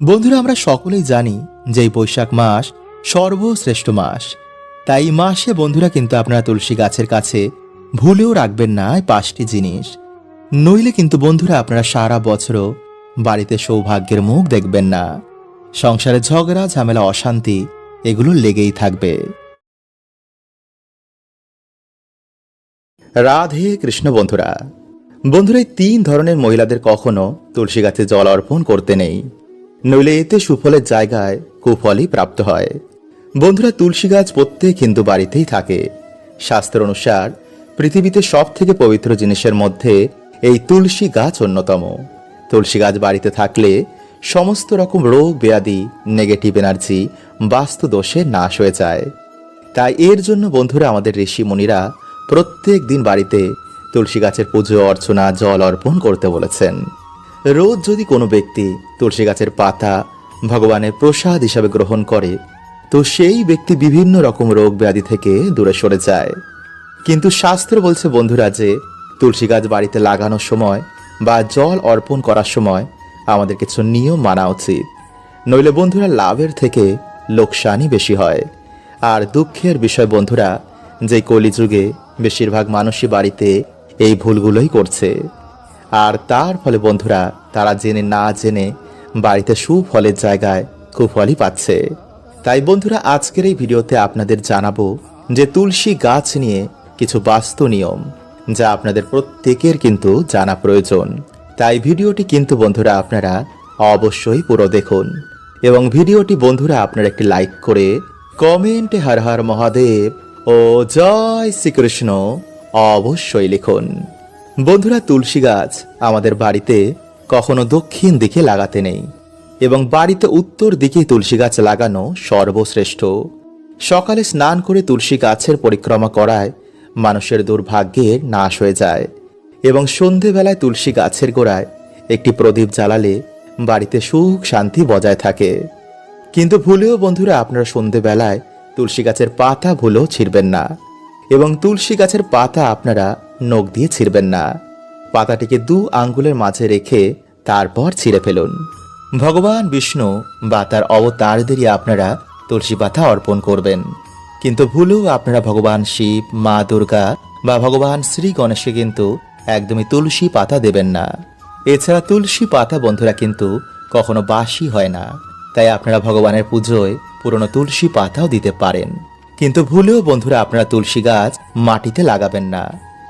বন্ধুরা, আমরা সকলেই জানি যে এই বৈশাখ মাস সর্বশ্রেষ্ঠ মাস। তাই মাসে বন্ধুরা কিন্তু আপনারা তুলসী গাছের কাছে ভুলেও রাখবেন না পাঁচটি জিনিস। নইলে কিন্তু বন্ধুরা আপনারা সারা বছরও বাড়িতে সৌভাগ্যের মুখ দেখবেন না। সংসারে ঝগড়া, ঝামেলা, অশান্তি, এগুলো লেগেই থাকবে। রাধে কৃষ্ণ বন্ধুরা বন্ধুরা, এই তিন ধরনের মহিলাদের কখনো তুলসী গাছে জল অর্পণ করতে নেই। নইলে এতে সুফলের জায়গায় কুফলই প্রাপ্ত হয়। বন্ধুরা তুলসী গাছ প্রত্যেক হিন্দু বাড়িতেই থাকে। শাস্ত্র অনুসার পৃথিবীতে সব থেকে পবিত্র জিনিসের মধ্যে এই তুলসী গাছ অন্যতম। তুলসী গাছ বাড়িতে থাকলে সমস্ত রকম রোগ, ব্যাধি নেগেটিভ এনার্জি বাস্তু দোষে নাশ হয়ে যায়। তাই এর জন্য বন্ধুরা আমাদের ঋষি মুনিরা প্রত্যেক দিন বাড়িতে তুলসী গাছের পুজো, অর্চনা, জল অর্পণ করতে বলেছেন। রোজ যদি কোনো ব্যক্তি তুলসী গাছের পাতা ভগবানের প্রসাদ হিসাবে গ্রহণ করে, তো সেই ব্যক্তি বিভিন্ন রকম রোগ ব্যাধি থেকে দূরে সরে যায়। কিন্তু শাস্ত্র বলছে, বন্ধুরা, যে তুলসী গাছ বাড়িতে লাগানোর সময় বা জল অর্পণ করার সময় আমাদের কিছু নিয়ম মানা উচিত। নইলে, বন্ধুরা, লাভের থেকে লোকসানই বেশি হয়। আর দুঃখের বিষয়, বন্ধুরা, যে কলিযুগে বেশিরভাগ মানুষই বাড়িতে এই ভুলগুলোই করছে। আর তার ফলে বন্ধুরা, তারা জেনে না জেনে বাড়িতে সুফলের জায়গায় কুফলই পাচ্ছে। তাই বন্ধুরা, আজকের এই ভিডিওতে আপনাদের জানাব যে তুলসী গাছ নিয়ে কিছু বাস্তু নিয়ম, যা আপনাদের প্রত্যেকের কিন্তু জানা প্রয়োজন। তাই ভিডিওটি কিন্তু বন্ধুরা, আপনারা অবশ্যই পুরো দেখুন। এবং ভিডিওটি বন্ধুরা, আপনারা একটি লাইক করে কমেন্টে হর হর মহাদেব ও জয় শ্রীকৃষ্ণ অবশ্যই লিখুন। বন্ধুরা তুলসী গাছ আমাদের বাড়িতে কখনো দক্ষিণ দিকে লাগাতে নেই এবং বাড়িতে উত্তর দিকে তুলসী গাছ লাগানো সর্বশ্রেষ্ঠ। সকালে স্নান করে তুলসী গাছের পরিক্রমা করায় মানুষের দুর্ভাগ্যের নাশ হয়ে যায় এবং সন্ধেবেলায় তুলসী গাছের গোড়ায় একটি প্রদীপ জ্বালালে বাড়িতে সুখ শান্তি বজায় থাকে। কিন্তু ভুলেও বন্ধুরা আপনারা সন্ধেবেলায় তুলসী গাছের পাতা ভুলেও ছিঁড়বেন না। এবং তুলসী গাছের পাতা আপনারা নখ দিয়ে ছিঁড়বেন না। পাতাটিকে দু আঙ্গুলের মাঝে রেখে তারপর ছিঁড়ে ফেলুন। ভগবান বিষ্ণু বা তার অবতারদেরই আপনারা তুলসী পাতা অর্পণ করবেন। কিন্তু ভুলেও আপনারা ভগবান শিব, মা দুর্গা বা ভগবান শ্রী গণেশকে কিন্তু একদমই তুলসী পাতা দেবেন না। এছাড়া তুলসী পাতা বন্ধুরা কিন্তু কখনো বাসি হয় না। তাই আপনারা ভগবানের পুজোয় পুরনো তুলসী পাতাও দিতে পারেন। কিন্তু ভুলেও বন্ধুরা আপনারা তুলসী গাছ মাটিতে লাগাবেন না।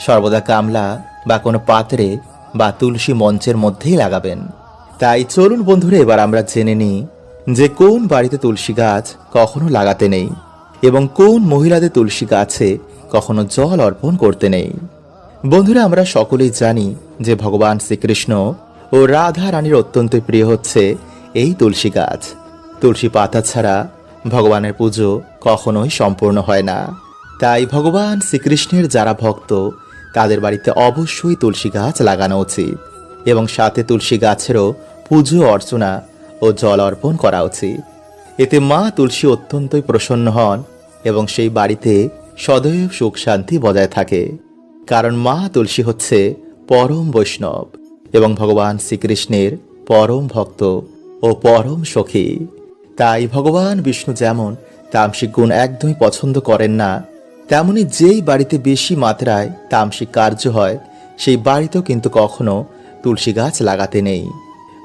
সর্বদা গামলা বা কোনো পাত্রে বা তুলসী মঞ্চের মধ্যেই লাগাবেন। তাই চলুন বন্ধুরা, এবার আমরা জেনে নিই যে কোন বাড়িতে তুলসী গাছ কখনো লাগাতে নেই এবং কোন মহিলাদের তুলসী গাছে কখনো জল অর্পণ করতে নেই। বন্ধুরা, আমরা সকলেই জানি যে ভগবান শ্রীকৃষ্ণ ও রাধা রানীর অত্যন্ত প্রিয় হচ্ছে এই তুলসী গাছ। তুলসী পাতা ছাড়া ভগবানের পুজো কখনোই সম্পূর্ণ হয় না। তাই ভগবান শ্রীকৃষ্ণের যারা ভক্ত, তাদের বাড়িতে অবশ্যই তুলসী গাছ লাগানো উচিত এবং সাথে তুলসী গাছেরও পুজো, অর্চনা ও জল অর্পণ করা উচিত। এতে মা তুলসী অত্যন্তই প্রসন্ন হন এবং সেই বাড়িতে সদৈব সুখ শান্তি বজায় থাকে। কারণ মা তুলসী হচ্ছে পরম বৈষ্ণব এবং ভগবান শ্রীকৃষ্ণের পরম ভক্ত ও পরম সখী। তাই ভগবান বিষ্ণু যেমন তামসিক গুণ একদমই পছন্দ করেন না, তেমনি যেই বাড়িতে বেশি মাত্রায় তামসিক কার্য হয়, সেই বাড়িতেও কিন্তু কখনো তুলসী গাছ লাগাতে নেই।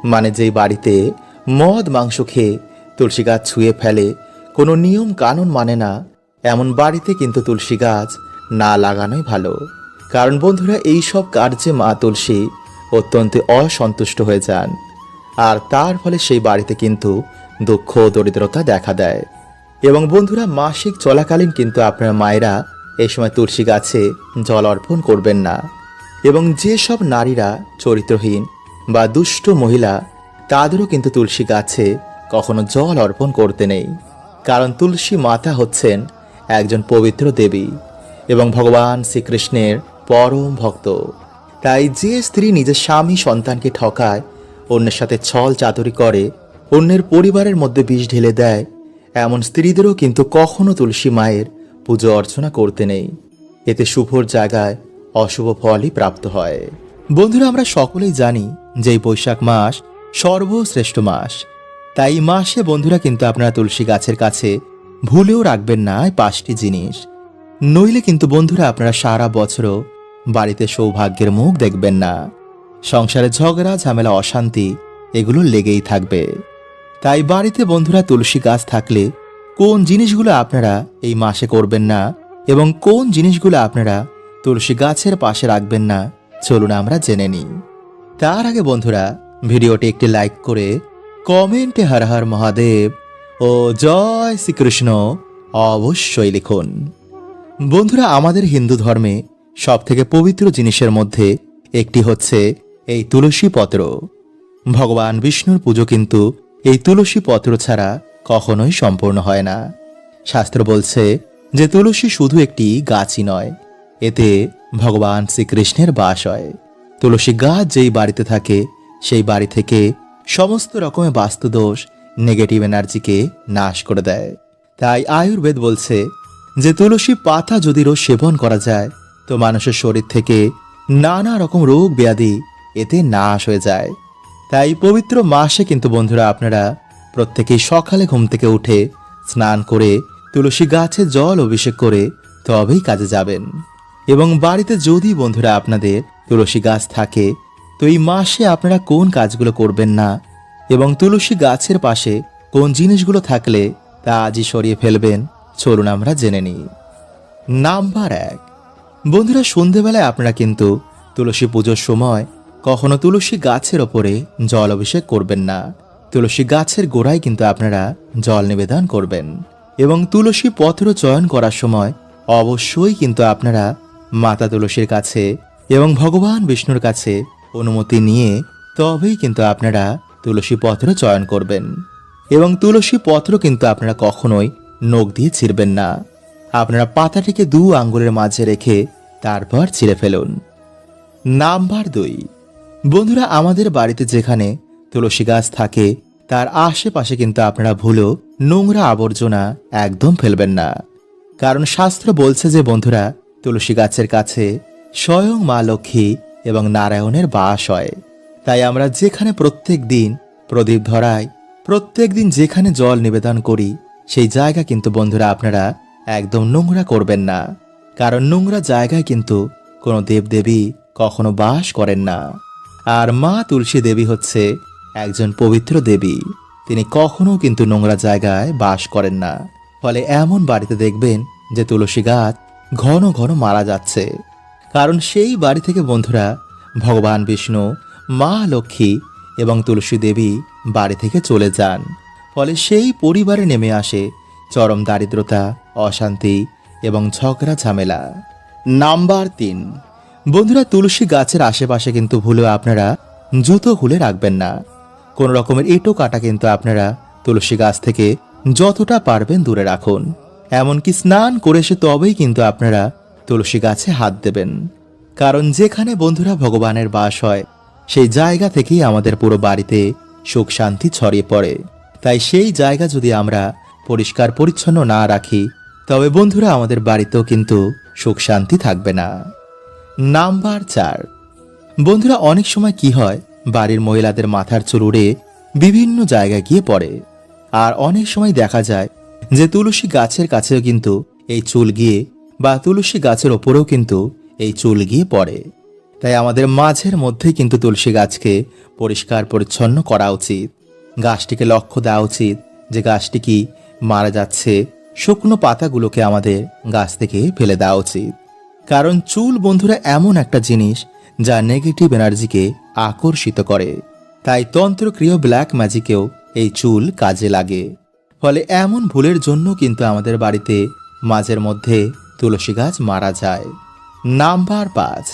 মানে যেই বাড়িতে মদ মাংস খেয়ে তুলসী গাছ ছুঁয়ে ফেলে, কোনো নিয়ম কানুন মানে না, এমন বাড়িতে কিন্তু তুলসী গাছ না লাগানোই ভালো। কারণ বন্ধুরা এই সব কার্যে মা তুলসী অত্যন্ত অসন্তুষ্ট হয়ে যান। আর তার ফলে সেই বাড়িতে কিন্তু দুঃখ দরিদ্রতা দেখা দেয়। এবং বন্ধুরা, মাসিক চলাকালীন কিন্তু আপনার মায়েরা এই সময় তুলসী গাছে জল অর্পণ করবেন না। এবং যে সব নারীরা চরিত্রহীন বা দুষ্ট মহিলা, তাদেরও কিন্তু তুলসী গাছে কখনো জল অর্পণ করতে নেই। কারণ তুলসী মাতা হচ্ছেন একজন পবিত্র দেবী এবং ভগবান শ্রীকৃষ্ণের পরম ভক্ত। তাই যে স্ত্রী নিজের স্বামী সন্তানকে ঠকায়, অন্যের সাথে ছল চাতুরি করে অন্যের পরিবারের মধ্যে বিষ ঢেলে দেয়। এমন স্ত্রীদেরও কিন্তু কখনো তুলসী মায়ের পুজো অর্চনা করতে নেই। এতে শুভর জায়গায় অশুভ ফলই প্রাপ্ত হয়। বন্ধুরা, আমরা সকলেই জানি যে এই বৈশাখ মাস সর্বশ্রেষ্ঠ মাস। তাই মাসে বন্ধুরা কিন্তু আপনারা তুলসী গাছের কাছে ভুলেও রাখবেন না পাঁচটি জিনিস। নইলে কিন্তু বন্ধুরা আপনারা সারা বছরও বাড়িতে সৌভাগ্যের মুখ দেখবেন না। সংসারে ঝগড়া, ঝামেলা, অশান্তি, এগুলো লেগেই থাকবে। তাই বাড়িতে বন্ধুরা তুলসী গাছ থাকলে কোন জিনিসগুলো আপনারা এই মাসে করবেন না এবং কোন জিনিসগুলো আপনারা তুলসী গাছের পাশে রাখবেন না, চলুন আমরা জেনে নিই। তার আগে বন্ধুরা, ভিডিওটি একটি লাইক করে কমেন্টে হর হর মহাদেব ও জয় শ্রীকৃষ্ণ অবশ্যই লিখুন। বন্ধুরা, আমাদের হিন্দু ধর্মে সব থেকে পবিত্র জিনিসের মধ্যে একটি হচ্ছে এই তুলসী পত্র। ভগবান বিষ্ণুর পুজো কিন্তু এই তুলসী পত্র ছাড়া কখনোই সম্পূর্ণ হয় না। শাস্ত্র বলছে যে তুলসী শুধু একটি গাছই নয়, এতে ভগবান শ্রীকৃষ্ণের বাস হয়। তুলসী গাছ যেই বাড়িতে থাকে, সেই বাড়ি থেকে সমস্ত রকমের বাস্তুদোষ নেগেটিভ এনার্জিকে নাশ করে দেয়। তাই আয়ুর্বেদ বলছে যে তুলসী পাতা যদি রোজ সেবন করা যায়, তো মানুষের শরীর থেকে নানা রকম রোগ ব্যাধি এতে নাশ হয়ে যায়। তাই পবিত্র মাসে কিন্তু বন্ধুরা আপনারা প্রত্যেকেই সকালে ঘুম থেকে উঠে স্নান করে তুলসী গাছে জল অভিষেক করে তবেই কাজে যাবেন। এবং বাড়িতে যদি বন্ধুরা আপনাদের তুলসী গাছ থাকে, তো এই মাসে আপনারা কোন কাজগুলো করবেন না? এবং তুলসী গাছের পাশে কোন জিনিসগুলো থাকলে তা আজই সরিয়ে ফেলবেন, চলুন আমরা জেনে নিই। নাম্বার এক, বন্ধুরা সন্ধেবেলায় আপনারা কিন্তু তুলসী পুজোর সময় কখনো তুলসী গাছের ওপরে জল অভিষেক করবেন না। তুলসী গাছের গোড়ায় কিন্তু আপনারা জল নিবেদন করবেন এবং তুলসী পত্র চয়ন করার সময় অবশ্যই কিন্তু আপনারা মাতা তুলসীর কাছে এবং ভগবান বিষ্ণুর কাছে অনুমতি নিয়ে তবেই কিন্তু আপনারা তুলসী পত্র চয়ন করবেন এবং তুলসী পত্র কিন্তু আপনারা কখনোই নখ দিয়ে ছিঁড়বেন না। আপনারা পাতাটিকে দু আঙ্গুলের মাঝে রেখে তারপর ছিঁড়ে ফেলুন। নাম্বার দুই। বন্ধুরা, আমাদের বাড়িতে যেখানে তুলসী গাছ থাকে, তার আশেপাশে কিন্তু আপনারা ভুলো নোংরা আবর্জনা একদম ফেলবেন না। কারণ শাস্ত্র বলছে যে, বন্ধুরা, তুলসী গাছের কাছে স্বয়ং মা লক্ষ্মী এবং নারায়ণের বাস হয়। তাই আমরা যেখানে প্রত্যেক দিন প্রদীপ ধরাই, প্রত্যেক দিন যেখানে জল নিবেদন করি, সেই জায়গা কিন্তু, বন্ধুরা, আপনারা একদম নোংরা করবেন না। কারণ নোংরা জায়গায় কিন্তু কোনো দেবদেবী কখনো বাস করেন না। আর মা তুলসী দেবী হচ্ছে একজন পবিত্র দেবী। তিনি কখনো কিন্তু নোংরা জায়গায় বাস করেন না। ফলে এমন বাড়িতে দেখবেন যে তুলসী গাছ ঘন ঘন মারা যাচ্ছে। কারণ সেই বাড়ি থেকে বন্ধুরা, ভগবান বিষ্ণু, মা লক্ষ্মী এবং তুলসী দেবী বাড়ি থেকে চলে যান। ফলে সেই পরিবারে নেমে আসে চরম দারিদ্রতা, অশান্তি এবং ঝগড়া ঝামেলা। নাম্বার তিন। বন্ধুরা, তুলসী গাছের আশেপাশে কিন্তু ভুলেও আপনারা জুতো খুলে রাখবেন না। কোন রকমের এঁটো কাটা কিন্তু আপনারা তুলসী গাছ থেকে যতটা পারবেন দূরে রাখুন। এমনকি স্নান করে এসে তবেই কিন্তু আপনারা তুলসী গাছে হাত দেবেন। কারণ যেখানে বন্ধুরা ভগবানের বাস হয়, সেই জায়গা থেকেই আমাদের পুরো বাড়িতে সুখ শান্তি ছড়িয়ে পড়ে। তাই সেই জায়গা যদি আমরা পরিষ্কার পরিচ্ছন্ন না রাখি, তবে বন্ধুরা, আমাদের বাড়িতেও কিন্তু সুখ শান্তি থাকবে না। নাম্বার চার। বন্ধুরা, অনেক সময় কি হয়, বাড়ির মহিলাদের মাথার চুল উড়ে বিভিন্ন জায়গায় গিয়ে পড়ে। আর অনেক সময় দেখা যায় যে তুলসী গাছের কাছেও কিন্তু এই চুল গিয়ে বা তুলসী গাছের ওপরেও কিন্তু এই চুল গিয়ে পড়ে। তাই আমাদের মাঝের মধ্যেই কিন্তু তুলসী গাছকে পরিষ্কার পরিচ্ছন্ন করা উচিত। গাছটিকে লক্ষ্য দেওয়া উচিত যে গাছটি কি মারা যাচ্ছে। শুকনো পাতাগুলোকে আমাদের গাছ থেকে ফেলে দেওয়া উচিত। কারণ চুল বন্ধুরা এমন একটা জিনিস যা নেগেটিভ এনার্জিকে আকর্ষিত করে। তাই তন্ত্রক্রিয় ব্ল্যাক ম্যাজিকেও এই চুল কাজে লাগে। ফলে এমন ভুলের জন্য কিন্তু আমাদের বাড়িতে মাঝের মধ্যে তুলসী গাছ মারা যায়। নাম্বার পাঁচ।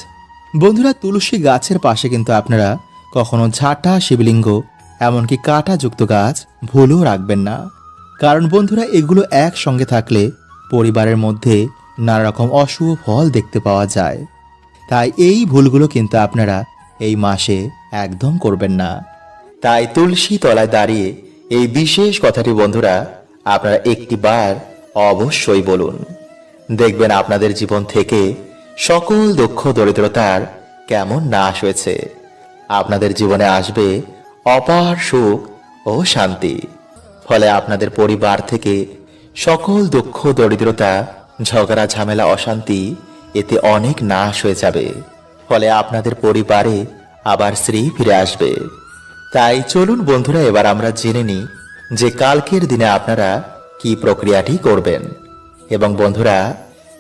বন্ধুরা, তুলসী গাছের পাশে কিন্তু আপনারা কখনো ঝাঁটা, শিবলিঙ্গ, এমনকি কাঁটাযুক্ত গাছ ভুলও রাখবেন না। কারণ বন্ধুরা, এগুলো একসঙ্গে থাকলে পরিবারের মধ্যে নানা রকম অশুভ ফল দেখতে পাওয়া যায়। তাই এই ভুলগুলো কিন্তু আপনারা এই মাসে একদম করবেন না। তাই তুলসী তলায় দাঁড়িয়ে এই বিশেষ কথাটি বন্ধুরা আপনারা একটি বার অবশ্যই বলুন। দেখবেন আপনাদের জীবন থেকে সকল দুঃখ, দরিদ্রতার কেমন নাশ হয়েছে। আপনাদের জীবনে আসবে অপার সুখ ও শান্তি। ফলে আপনাদের পরিবার থেকে সকল দুঃখ, দরিদ্রতা ঝগড়া, ঝামেলা, অশান্তি এতে অনেক নাশ হয়ে যাবে। ফলে আপনাদের পরিবারে আবার শ্রী ফিরে আসবে। তাই চলুন বন্ধুরা, এবার আমরা জেনে নিই যে কালকের দিনে আপনারা কি প্রক্রিয়াটি করবেন। এবং বন্ধুরা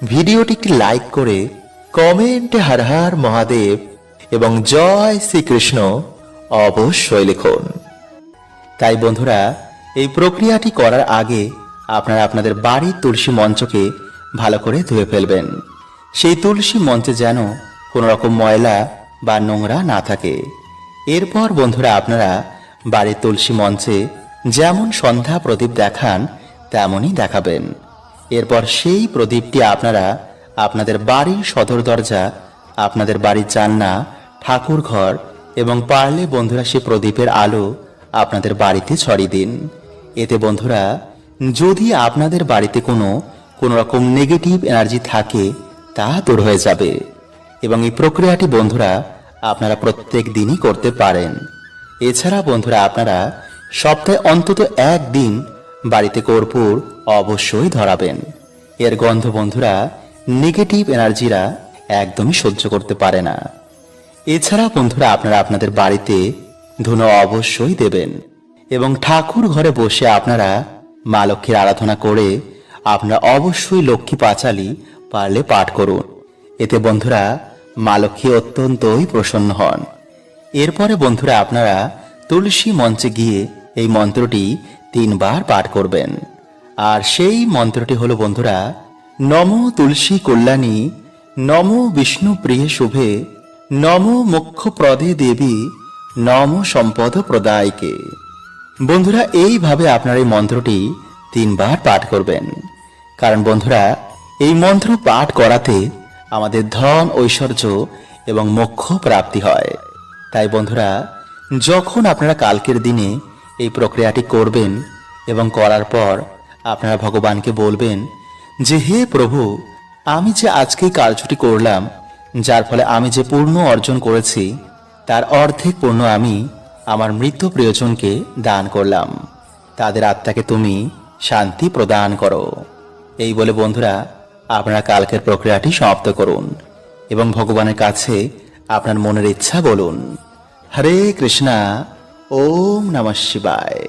ভিডিওটি লাইক করে কমেন্টে হর হর মহাদেব এবং জয় শ্রীকৃষ্ণ অবশ্যই লিখুন। তাই বন্ধুরা, এই প্রক্রিয়াটি করার আগে আপনারা আপনাদের বাড়ির তুলসী মঞ্চকে ভালো করে ধুয়ে ফেলবেন। সেই তুলসী মঞ্চে যেন কোনো রকম ময়লা বা নোংরা না থাকে। এরপর বন্ধুরা আপনারা বাড়ির তুলসী মঞ্চে যেমন সন্ধ্যা প্রদীপ দেখান, তেমনই দেখাবেন। এরপর সেই প্রদীপটি আপনারা আপনাদের বাড়ির সদর দরজা, আপনাদের বাড়ির জান্না ঠাকুর ঘর এবং পারলে বন্ধুরা সেই প্রদীপের আলো আপনাদের বাড়িতে ছড়িয়ে দিন। এতে বন্ধুরা যদি আপনাদের বাড়িতে কোনো কোনো রকম নেগেটিভ এনার্জি থাকে, তা দূর হয়ে যাবে। এবং এই প্রক্রিয়াটি বন্ধুরা আপনারা প্রত্যেক দিনই করতে পারেন। এছাড়া বন্ধুরা আপনারা সপ্তাহে অন্তত একদিন বাড়িতে কর্পূর অবশ্যই ধরাবেন। এর গন্ধ বন্ধুরা নেগেটিভ এনার্জিরা একদমই সহ্য করতে পারে না। এছাড়া বন্ধুরা আপনারা আপনাদের বাড়িতে ধুনো অবশ্যই দেবেন। এবং ঠাকুর ঘরে বসে আপনারা মা লক্ষ্মীর আরাধনা করে আপনারা অবশ্যই লক্ষ্মী পাঁচালি পারলে পাঠ করুন। এতে বন্ধুরা মা লক্ষ্মী অত্যন্তই প্রসন্ন হন। এরপরে বন্ধুরা আপনারা তুলসী মঞ্চে গিয়ে এই মন্ত্রটি তিনবার পাঠ করবেন। আর সেই মন্ত্রটি হলো বন্ধুরা, নম তুলসী কল্যাণী, নম বিষ্ণু প্রিয় শুভে, নম মুখ্য প্রদে দেবী, নম সম্পদ প্রদায়কে। বন্ধুরা, এইভাবে আপনার এই মন্ত্রটি তিনবার পাঠ করবেন। কারণ বন্ধুরা, এই মন্ত্র পাঠ করাতে আমাদের ধন, ঐশ্বর্য এবং মোক্ষ প্রাপ্তি হয়। তাই বন্ধুরা, যখন আপনারা কালকের দিনে এই প্রক্রিয়াটি করবেন এবং করার পর আপনারা ভগবানকে বলবেন যে, হে প্রভু, আমি যে আজকেই কার্যটি করলাম, যার ফলে আমি যে পূর্ণ অর্জন করেছি, তার অর্ধেক পূর্ণ আমি আমার মৃত প্রিয়জনকে দান করলাম। তাদের আত্মাকে তুমি শান্তি প্রদান করো। এই বলে বন্ধুরা, আপনারা কালকের প্রক্রিয়াটি সমাপ্ত করুন এবং ভগবানের কাছে আপনার মনের ইচ্ছা বলুন। হরে কৃষ্ণা, ওম নমঃ শিবায়।